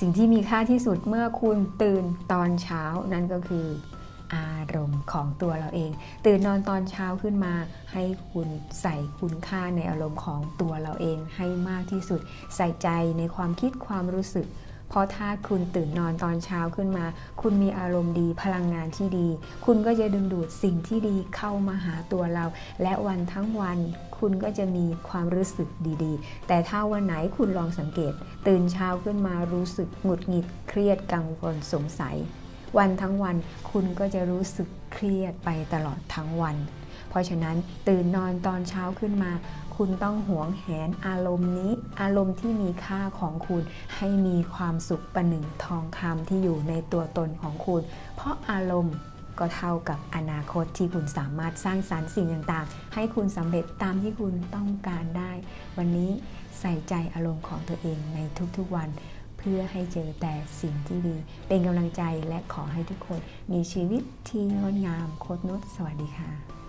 สิ่งที่มีค่าที่สุดเมื่อคุณตื่นตอนเช้านั่นก็คือ อารมณ์ของตัวเราเอง ตื่นนอนตอนเช้าขึ้นมา ให้คุณใส่คุณค่าในอารมณ์ของตัวเราเองให้มากที่สุด ใส่ใจในความคิดความรู้สึก เพราะถ้าคุณตื่นนอนตอนเช้าขึ้นมา คุณมีอารมณ์ดีพลังงานที่ดี คุณก็จะดึงดูดสิ่งที่ดีเข้ามาหาตัวเรา และวันทั้งวันคุณก็จะมีความรู้สึกดีๆ แต่ถ้าวันไหนคุณลองสังเกต ตื่นเช้าขึ้นมารู้สึกหงุดหงิดเครียดกังวลสงสัย วันทั้งวันคุณก็จะรู้สึกเครียดไปตลอดทั้งวัน เพราะฉะนั้นตื่นนอนตอนเช้าขึ้นมา คุณต้องหวงแหนอารมณ์นี้ อารมณ์ที่มีค่าของคุณให้มีความสุขประหนึ่งทองคำที่อยู่ในตัวตนของคุณ เพราะอารมณ์ก็เท่ากับอนาคตที่คุณสามารถสร้างสรรค์สิ่งต่างๆ ให้คุณสำเร็จตามที่คุณต้องการได้ วันนี้ใส่ใจอารมณ์ของตัวเองในทุกๆวัน เพื่อให้เจอแต่สิ่งที่ดี เป็นกำลังใจและขอให้ทุกคนมีชีวิตที่งดงามโคตรนุชสวัสดีค่ะ